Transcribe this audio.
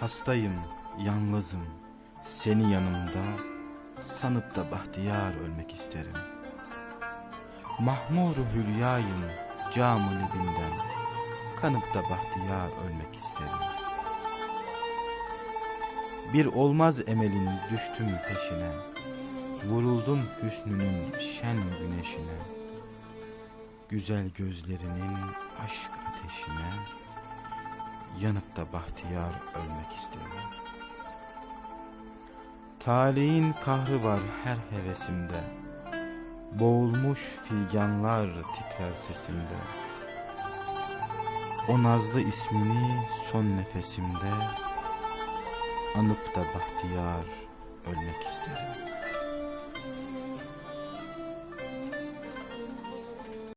Hastayım, yalnızım, seni yanımda sanıp da bahtiyar ölmek isterim. Mahmuru hülyayım camın evinden kanıp da bahtiyar ölmek isterim. Bir olmaz emelin düştüm peşine, vuruldum hüsnünün şen güneşine, güzel gözlerinin aşk ateşine, yanıp da bahtiyar ölmek isterim. Talihin kahrı var her hevesimde, boğulmuş figanlar titrer sesimde. O nazlı ismini son nefesimde, anıp da bahtiyar ölmek isterim.